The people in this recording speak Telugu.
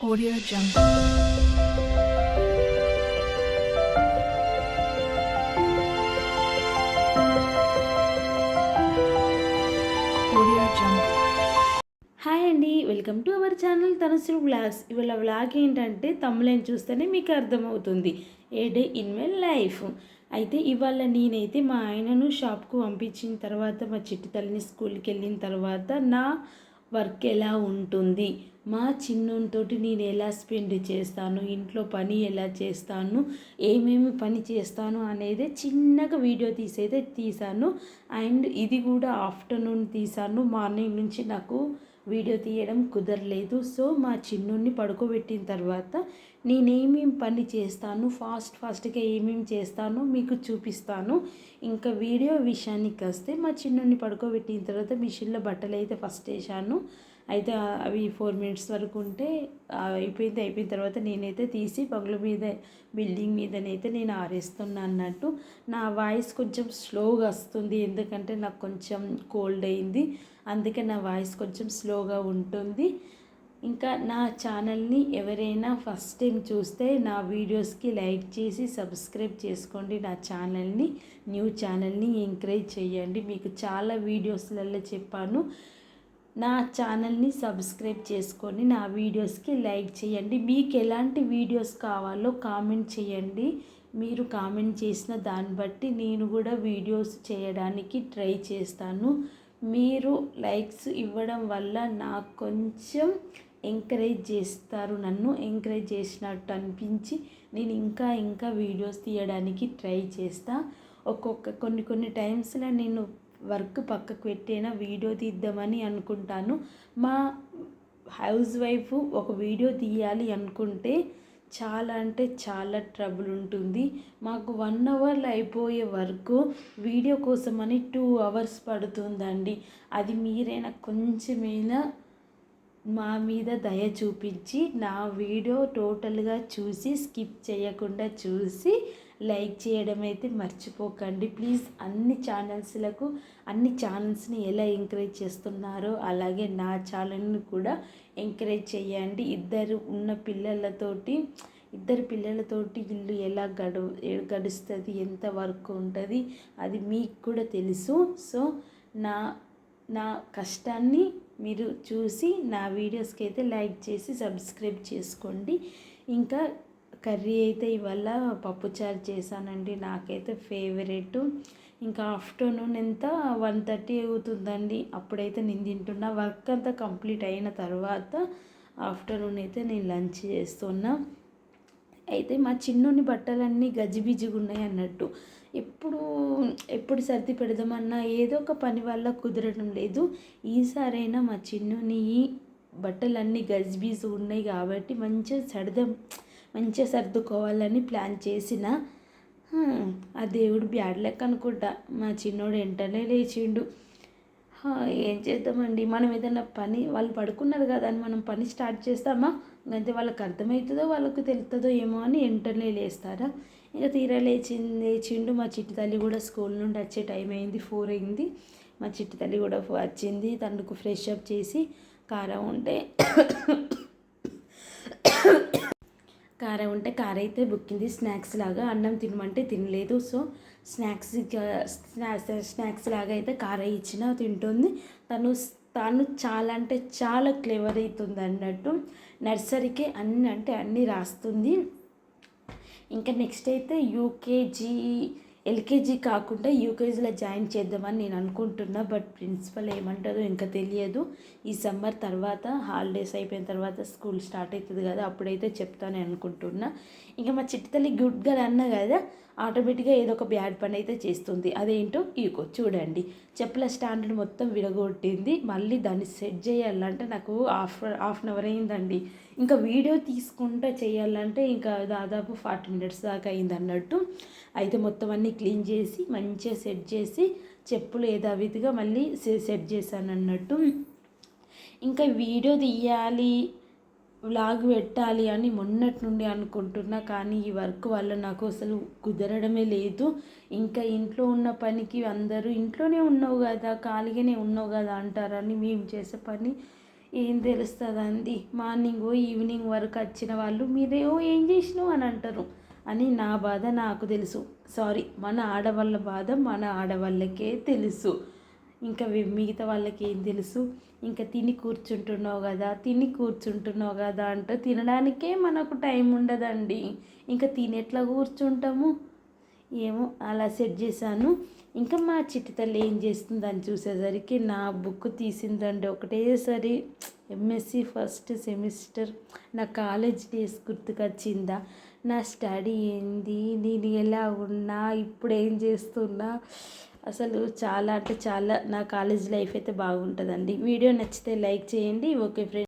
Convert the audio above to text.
Audio Jungle. Audio Jungle. Hi అండి welcome to our channel Tanasu vlogs ఇవాళ వ్లాగ్ ఏంటంటే తమ్ములని చూస్తేనే మీకు అర్థమవుతుంది. A day in my life అయితే ఇవాళ నేనైతే మా ఆయనను షాప్కు పంపించిన తర్వాత మా చిట్టి తల్లిని స్కూల్కి వెళ్ళిన తర్వాత నా వర్క్ ఎలా ఉంటుంది? మా చిన్నతోటి నేను ఎలా స్పెండ్ చేస్తాను? ఇంట్లో పని ఎలా చేస్తాను? ఏమేమి పని చేస్తాను? అనేది చిన్నగా వీడియో తీసైతే తీసాను అండ్ ఇది కూడా ఆఫ్టర్నూన్ తీసాను మార్నింగ్ నుంచి నాకు వీడియో తీయడం కుదరలేదు. సో మా చిన్నుని పడుకోబెట్టిన తర్వాత నేనేమేం పని చేస్తాను? ఫాస్ట్ ఫాస్ట్గా ఏమేమి చేస్తాను? మీకు చూపిస్తాను. ఇంకా వీడియో విషయానికి వస్తే మా చిన్నుని పడుకోబెట్టిన తర్వాత మిషన్లో బట్టలు అయితే ఫస్ట్ వేసాను అయితే అవి ఫోర్ మినిట్స్ వరకు ఉంటే అయిపోయింది అయిపోయిన తర్వాత నేనైతే తీసి బంగ్లు మీద బిల్డింగ్ మీదనైతే నేను ఆరేస్తున్నా అన్నట్టు. నా వాయిస్ కొంచెం స్లోగా వస్తుంది ఎందుకంటే నాకు కొంచెం కోల్డ్ అయింది. అందుకే నా వాయిస్ కొంచెం స్లోగా ఉంటుంది. ఇంకా నా ఛానల్ని ఎవరైనా ఫస్ట్ టైం చూస్తే నా వీడియోస్కి లైక్ చేసి సబ్స్క్రైబ్ చేసుకోండి. నా ఛానల్ని న్యూ ఛానల్ని ఎంకరేజ్ చేయండి. మీకు చాలా వీడియోస్లలో చెప్పాను. నా ఛానల్ని సబ్స్క్రైబ్ చేసుకొని నా వీడియోస్కి లైక్ చేయండి. మీకు ఎలాంటి వీడియోస్ కావాలో కామెంట్ చేయండి. మీరు కామెంట్ చేసిన దాన్ని బట్టి నేను కూడా వీడియోస్ చేయడానికి ట్రై చేస్తాను. మీరు లైక్స్ ఇవ్వడం వల్ల నాకు కొంచెం ఎంకరేజ్ చేస్తారు. నన్ను ఎంకరేజ్ చేసినట్టు అనిపించి నేను ఇంకా ఇంకా వీడియోస్ తీయడానికి ట్రై చేస్తా. ఒక్కొక్క కొన్ని కొన్ని టైమ్స్లో నేను వర్క్ పక్కకు పెట్టైనా వీడియో తీద్దామని అనుకుంటాను. మా హౌస్ వైఫ్ ఒక వీడియో తీయాలి అనుకుంటే చాలా అంటే చాలా ట్రబుల్ ఉంటుంది. మాకు వన్ అవర్లో అయిపోయే వరకు వీడియో కోసమని టూ అవర్స్ పడుతుందండి. అది మీరైనా కొంచెమైనా మా మీద దయ చూపించి నా వీడియో టోటల్గా చూసి స్కిప్ చేయకుండా చూసి లైక్ చేయడం అయితే మర్చిపోకండి. ప్లీజ్ అన్ని ఛానల్స్లకు అన్ని ఛానల్స్ని ఎలా ఎంకరేజ్ చేస్తున్నారో అలాగే నా ఛానల్ని కూడా ఎంకరేజ్ చేయండి. ఇద్దరు ఉన్న పిల్లలతోటి ఇద్దరు పిల్లలతోటి ఇల్లు ఎలా గడు గడుస్తుంది ఎంత వర్క్ ఉంటుంది అది మీకు కూడా తెలుసు. సో నా నా కష్టాన్ని మీరు చూసి నా వీడియోస్కి అయితే లైక్ చేసి సబ్స్క్రైబ్ చేసుకోండి. ఇంకా కర్రీ అయితే ఇవాళ పప్పుచారు చేశానండి. నాకైతే ఫేవరెట్. ఇంకా ఆఫ్టర్నూన్ ఎంత వన్ థర్టీ అవుతుందండి. అప్పుడైతే నేను తింటున్నా. వర్క్ అంతా కంప్లీట్ అయిన తర్వాత ఆఫ్టర్నూన్ అయితే నేను లంచ్ చేస్తున్నా. అయితే మా చిన్నుని బట్టలన్నీ గజిబిజిగా ఉన్నాయి అన్నట్టు. ఎప్పుడు ఎప్పుడు సర్ది పెడదామన్నా ఏదో ఒక పని వల్ల కుదరడం లేదు. ఈసారైనా మా చిన్నుని బట్టలన్నీ గజిబిజి ఉన్నాయి కాబట్టి మంచిగా సర్దాం. మంచిగా సర్దుకోవాలని ప్లాన్ చేసిన. ఆ దేవుడు బ్యాడ్ లెక్క అనుకుంటా. మా చిన్నోడు వెంటనే లేచిండు. ఏం చేద్దామండి? మనం ఏదైనా పని వాళ్ళు పడుకున్నారు కదా అని మనం పని స్టార్ట్ చేస్తామా? అంటే వాళ్ళకి అర్థమవుతుందో వాళ్ళకు తెలుస్తుందో ఏమో అని వెంటనే లేస్తారా? ఇంకా తీరా లేచింది లేచిండు. మా చిట్టి తల్లి కూడా స్కూల్ నుండి వచ్చే టైం అయింది ఫోర్ అయింది. మా చిట్టి తల్లి కూడా వచ్చింది. తనకు ఫ్రెష్ అప్ చేసి కారం ఉంటే కారం ఉంటే కారం అయితే బుక్కింది స్నాక్స్ లాగా అన్నం తినమంటే తినలేదు. సో స్నాక్స్ స్నాక్స్ లాగా అయితే కార ఇచ్చిన తింటుంది. తను తను చాలా అంటే చాలా క్లెవర్ అవుతుంది అన్నట్టు నర్సరీకి అన్ని అంటే అన్నీ రాస్తుంది. ఇంకా నెక్స్ట్ అయితే యూకేజీ ఎల్కేజీ కాకుండా యూకేజీలో జాయిన్ చేద్దామని నేను అనుకుంటున్నా బట్ ప్రిన్సిపల్ ఏమంటారో ఇంకా తెలియదు. ఈ సమ్మర్ తర్వాత హాలిడేస్ అయిపోయిన తర్వాత స్కూల్ స్టార్ట్ అవుతుంది కదా అప్పుడైతే చెప్తానని అనుకుంటున్నా. ఇంకా మా చిట్టి తల్లి గుడ్ గర్ల్ అన్న కదా ఆటోమేటిక్గా ఏదో ఒక బ్యాడ్ పని అయితే చేస్తుంది. అదేంటో ఇగో చూడండి. చెప్పుల స్టాండర్డ్ మొత్తం విడగొట్టింది మళ్ళీ దాన్ని సెట్ చేయాలంటే నాకు హాఫ్ హాఫ్ అన్ అవర్ అయిందండి. ఇంకా వీడియో తీసుకుంటా చేయాలంటే ఇంకా దాదాపు ఫార్టీ మినిట్స్ దాకా అయింది అన్నట్టు. అయితే మొత్తం అన్నీ క్లీన్ చేసి మంచిగా సెట్ చేసి చెప్పులు యథావిధిగా మళ్ళీ సె- సెట్ చేశాను అన్నట్టు ఇంకా వీడియో తీయాలి వ్లాగ్ పెట్టాలి అని మొన్నటి నుండి అనుకుంటున్నా కానీ ఈ వర్క్ వల్ల నాకు అసలు కుదరడమే లేదు. ఇంకా ఇంట్లో ఉన్న పనికి అందరూ ఇంట్లోనే ఉన్నావు కదా ఖాళీగానే ఉన్నావు కదా అంటారని మేము చేసే పని ఏం తెలుస్తుందండి. మార్నింగ్ ఈవినింగ్ వరకు వచ్చిన వాళ్ళు మీరేమో ఏం చేసినావు అని అంటారు. అని నా బాధ నాకు తెలుసు. సారీ మన ఆడవాళ్ళ బాధ మన ఆడవాళ్ళకే తెలుసు. ఇంకా మిగతా వాళ్ళకి ఏం తెలుసు? ఇంకా తిని కూర్చుంటున్నావు కదా తిని కూర్చుంటున్నావు కదా అంటూ తినడానికే మనకు టైం ఉండదండి. ఇంకా తినేట్లా కూర్చుంటాము? ఏమో అలా సెట్ చేశాను. ఇంకా మా చిట్టి తల్లి ఏం చేస్తుందని చూసేసరికి నా బుక్ తీసిందండి ఒకటేసారి. ఎంఎస్సి ఫస్ట్ సెమిస్టర్ నా కాలేజ్ డేస్ గుర్తుకొచ్చిందా? నా స్టడీ ఏంది? నేను ఎలా ఉన్నా? ఇప్పుడు ఏం చేస్తున్నా? అసలు చాలా అంటే చాలా నా కాలేజ్ లైఫ్ అయితే బాగుంటుందండి. వీడియో నచ్చితే లైక్ చేయండి. Okay friends.